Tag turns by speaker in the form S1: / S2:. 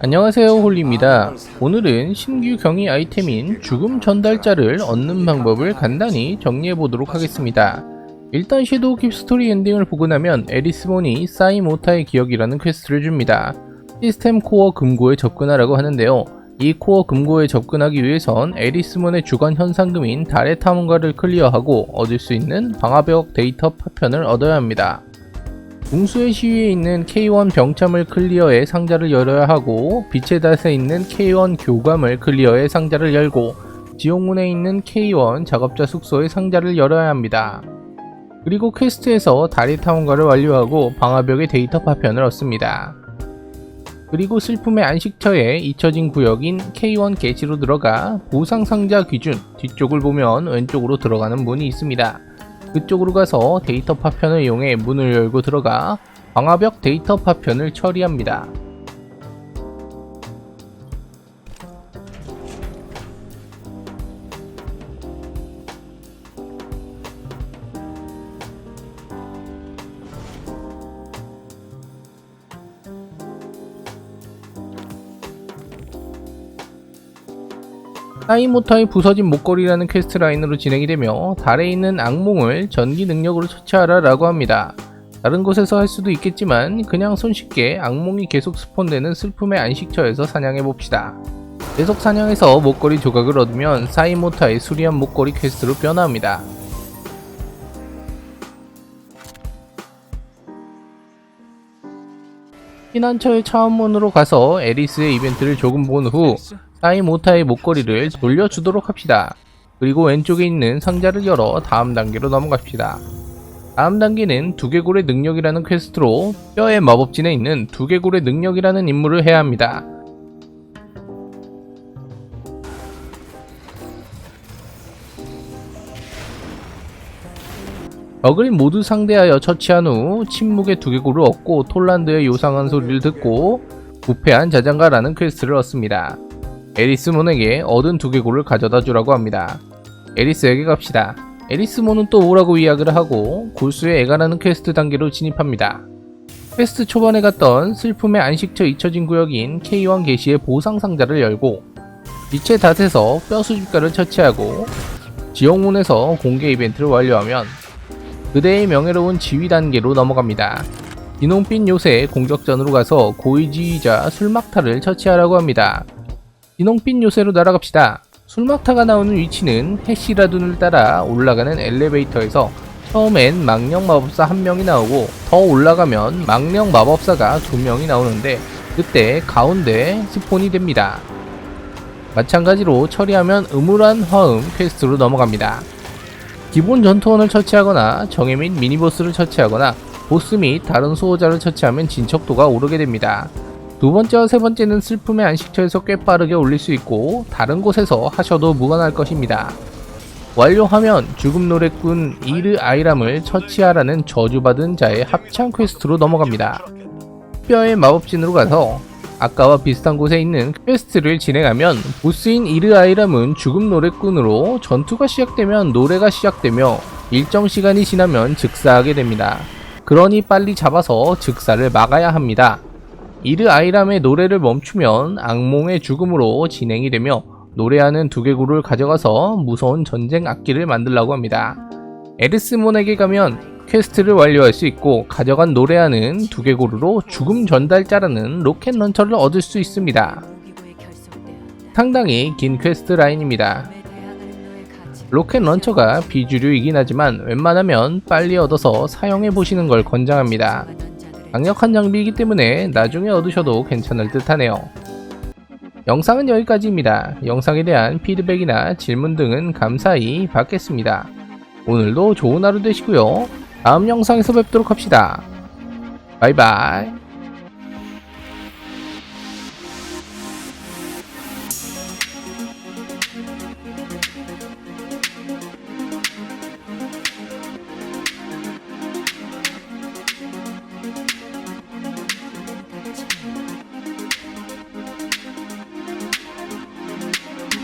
S1: 안녕하세요 홀리입니다. 오늘은 신규 경이 아이템인 죽음 전달자를 얻는 방법을 간단히 정리해 보도록 하겠습니다. 일단 섀도우 킵 스토리 엔딩을 보고 나면 에리스몬이 사이 모타의 기억이라는 퀘스트를 줍니다. 시스템 코어 금고에 접근하라고 하는데요. 이 코어 금고에 접근하기 위해선 에리스몬의 주간 현상금인 달의 탐험가를 클리어하고 얻을 수 있는 방화벽 데이터 파편을 얻어야 합니다. 웅수의 시위에 있는 K1 병참을 클리어해 상자를 열어야 하고 빛의 닷에 있는 K1 교감을 클리어해 상자를 열고 지옥문에 있는 K1 작업자 숙소의 상자를 열어야 합니다. 그리고 퀘스트에서 다리 탐험가를 완료하고 방화벽의 데이터 파편을 얻습니다. 그리고 슬픔의 안식처에 잊혀진 구역인 K1 게시로 들어가 보상 상자 기준 뒤쪽을 보면 왼쪽으로 들어가는 문이 있습니다. 그쪽으로 가서 데이터 파편을 이용해 문을 열고 들어가 방화벽 데이터 파편을 처리합니다. 사이모터의 부서진 목걸이라는 퀘스트 라인으로 진행이 되며 달에 있는 악몽을 전기 능력으로 처치하라 라고 합니다. 다른 곳에서 할 수도 있겠지만 그냥 손쉽게 악몽이 계속 스폰되는 슬픔의 안식처에서 사냥해 봅시다. 계속 사냥해서 목걸이 조각을 얻으면 사이모타의 수리한 목걸이 퀘스트로 변화합니다. 피난처의 차원문으로 가서 에리스의 이벤트를 조금 본 후 사이 모타의 목걸이를 돌려주도록 합시다. 그리고 왼쪽에 있는 상자를 열어 다음 단계로 넘어갑시다. 다음 단계는 두개골의 능력이라는 퀘스트로 뼈의 마법진에 있는 두개골의 능력이라는 임무를 해야 합니다. 적을 모두 상대하여 처치한 후 침묵의 두개골을 얻고 톨란드의 요상한 소리를 듣고 부패한 자장가라는 퀘스트를 얻습니다. 에리스 몬에게 얻은 두개골을 가져다 주라고 합니다. 에리스에게 갑시다. 에리스 몬은 또 오라고 이야기를 하고 골수의 애가라는 퀘스트 단계로 진입합니다. 퀘스트 초반에 갔던 슬픔의 안식처 잊혀진 구역인 K1 게시의 보상 상자를 열고 빛의 닷에서 뼈 수집가를 처치하고 지옥문에서 공개 이벤트를 완료하면 그대의 명예로운 지휘 단계로 넘어갑니다. 진홍빛 요새 공격전으로 가서 고위지휘자 술막타를 처치하라고 합니다. 진홍빛 요새로 날아갑시다. 술막타가 나오는 위치는 해시라둔을 따라 올라가는 엘리베이터에서 처음엔 망령 마법사 한 명이 나오고 더 올라가면 망령 마법사가 두 명이 나오는데 그때 가운데 스폰이 됩니다. 마찬가지로 처리하면 음울한 화음 퀘스트로 넘어갑니다. 기본 전투원을 처치하거나 정예 및 미니보스를 처치하거나 보스 및 다른 수호자를 처치하면 진척도가 오르게 됩니다. 두 번째와 세 번째는 슬픔의 안식처에서 꽤 빠르게 올릴 수 있고 다른 곳에서 하셔도 무관할 것입니다. 완료하면 죽음 노래꾼 이르 아이람을 처치하라는 저주받은 자의 합창 퀘스트로 넘어갑니다. 뼈의 마법진으로 가서 아까와 비슷한 곳에 있는 퀘스트를 진행하면 보스인 이르 아이람은 죽음 노래꾼으로 전투가 시작되면 노래가 시작되며 일정 시간이 지나면 즉사하게 됩니다. 그러니 빨리 잡아서 즉사를 막아야 합니다. 이르 아이람의 노래를 멈추면 악몽의 죽음으로 진행이 되며 노래하는 두개골을 가져가서 무서운 전쟁 악기를 만들라고 합니다. 에르스몬에게 가면 퀘스트를 완료할 수 있고 가져간 노래하는 두개골으로 죽음 전달자라는 로켓 런처를 얻을 수 있습니다. 상당히 긴 퀘스트 라인입니다. 로켓 런처가 비주류이긴 하지만 웬만하면 빨리 얻어서 사용해 보시는 걸 권장합니다. 강력한 장비이기 때문에 나중에 얻으셔도 괜찮을 듯 하네요. 영상은 여기까지입니다. 영상에 대한 피드백이나 질문 등은 감사히 받겠습니다. 오늘도 좋은 하루 되시고요. 다음 영상에서 뵙도록 합시다. 바이바이.